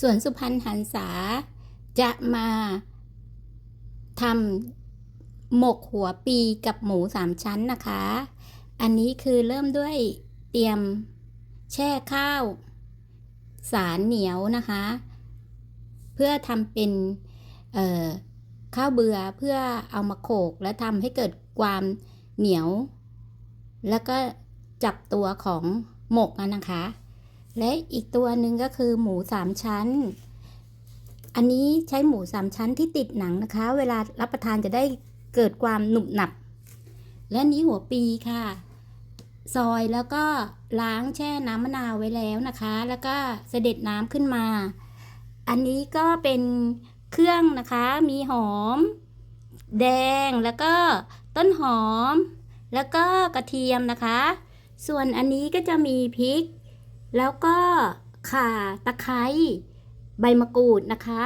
ส่วนสุพรรณหันษาจะมาทำหมกหัวปีกับหมูสามชั้นนะคะ อันนี้คือเริ่มด้วยเตรียมแช่ข้าว สารเหนียวนะคะ เพื่อทำเป็นข้าวเบือเพื่อเอามาโขกและทำให้เกิดความเหนียว แล้วก็จับตัวของหมกนะคะ และอีกตัวหนึ่งก็คือหมูสามชั้น อันนี้ใช้หมูสามชั้นที่ติดหนังนะคะ เวลารับประทานจะได้เกิดความหนุบหนับ และนี้หัวปีค่ะ ซอยแล้วก็ล้างแช่น้ำมะนาวไว้แล้วนะคะ แล้วก็เสด็จน้ำขึ้นมา อันนี้ก็เป็นเครื่องนะคะ มีหอม แดงแล้วก็ต้นหอม แล้วก็กระเทียมนะคะ ส่วนอันนี้ก็จะมีพริก แล้วก็ข่าตะไคร้ใบมะกรูดนะคะ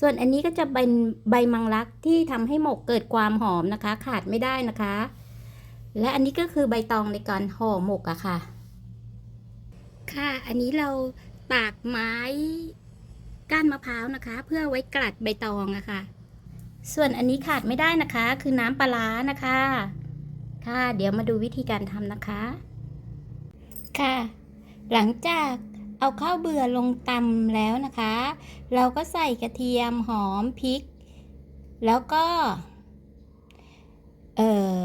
ส่วนอันนี้ก็จะเป็นใบมังลักที่ทำให้หมกเกิดความหอมนะคะ ขาดไม่ได้นะคะ และอันนี้ก็คือใบตองในการห่อหมกอะค่ะ ค่ะ อันนี้เราตากไม้ก้านมะพร้าวนะคะ เพื่อไว้กลัดใบตองอะค่ะ ส่วนอันนี้ขาดไม่ได้นะคะ คือน้ำปลาร้านะคะ ค่ะ เดี๋ยวมาดูวิธีการทำนะคะ ค่ะ หลังจากเอาข้าวเบื่อลงตำแล้วนะคะ เราก็ใส่กระเทียมหอมพริก แล้วก็เอ่อ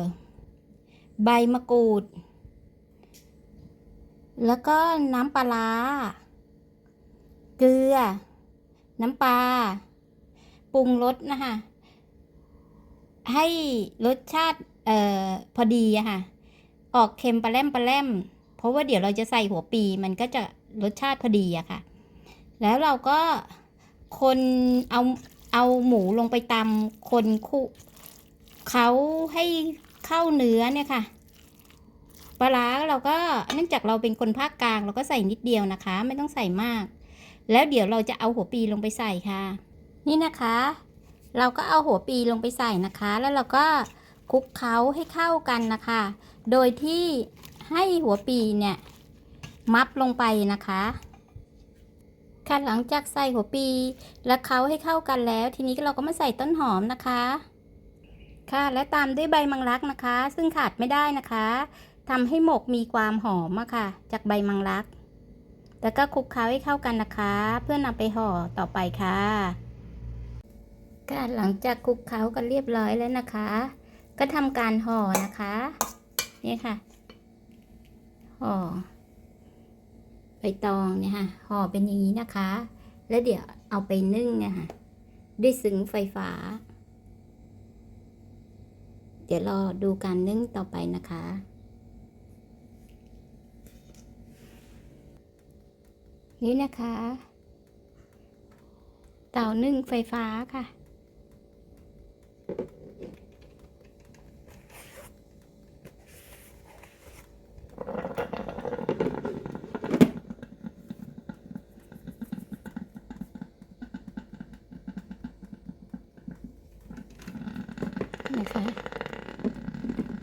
ใบมะกรูด แล้วก็น้ำปลา เกลือ น้ำปลา ปรุงรสนะคะ ให้รสชาติ เอ่อ พอดีอะค่ะ ออกเค็มปลาแรมปลาแรม เพราะว่าเดี๋ยวเราจะใส่หัวปีมันก็จะรสชาติพอดีอะค่ะ แล้วเราก็คนเอาเอาหมูลงไปตำคนคู่เขาให้เข้าเนื้อเนี่ยค่ะปลาร้าเราก็เนื่องจากเราเป็นคนภาคกลางเราก็ใส่นิดเดียวนะคะ ไม่ต้องใส่มาก แล้วเดี๋ยวเราจะเอาหัวปีลงไปใส่ค่ะ นี่นะคะ เราก็เอาหัวปีลงไปใส่นะคะ แล้วเราก็คลุกเคล้าให้เข้ากันนะคะ โดยที่ ให้หัวปีเนี่ย มับลงไปนะคะค่ะหลังจากใส่หัวปี แล้วเคล้าให้เข้ากันแล้ว ทีนี้เราก็มาใส่ต้นหอมนะคะ ค่ะและตามด้วยใบมังลักนะคะ ซึ่งขาดไม่ได้นะคะทำให้หมกมีความหอมอะค่ะ จากใบมังลัก แล้วก็คลุกเคล้าให้เข้ากันนะคะ เพื่อนำไปห่อต่อไปค่ะค่ะหลังจากคลุกเคล้ากันเรียบร้อยแล้วนะคะ ก็ทำการห่อนะคะ นี่ค่ะ ห่อใบตองเนี่ยค่ะห่อเป็นอย่างนี้นะคะ แล้วเดี๋ยวเอาไปนึ่งเนี่ยค่ะด้วยซึ้งไฟฟ้า เดี๋ยวรอดูการนึ่งต่อไปนะคะ นี่นะคะ เตานึ่งไฟฟ้าค่ะ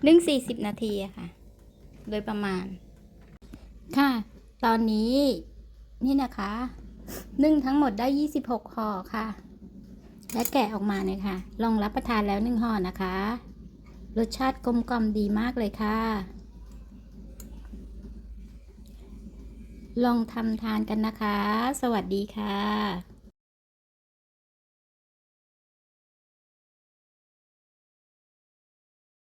นึ่งสี่สิบนาทีอะค่ะ โดยประมาณ ค่ะ ตอนนี้ นี่นะคะ นึ่งทั้งหมดได้ยี่สิบหกห่อค่ะ และแกะออกมาเนี่ยค่ะ ลองรับประทานแล้วหนึ่งห่อนะคะ รสชาติกลมกล่อมดีมากเลยค่ะ ลองทำทานกันนะคะ สวัสดีค่ะ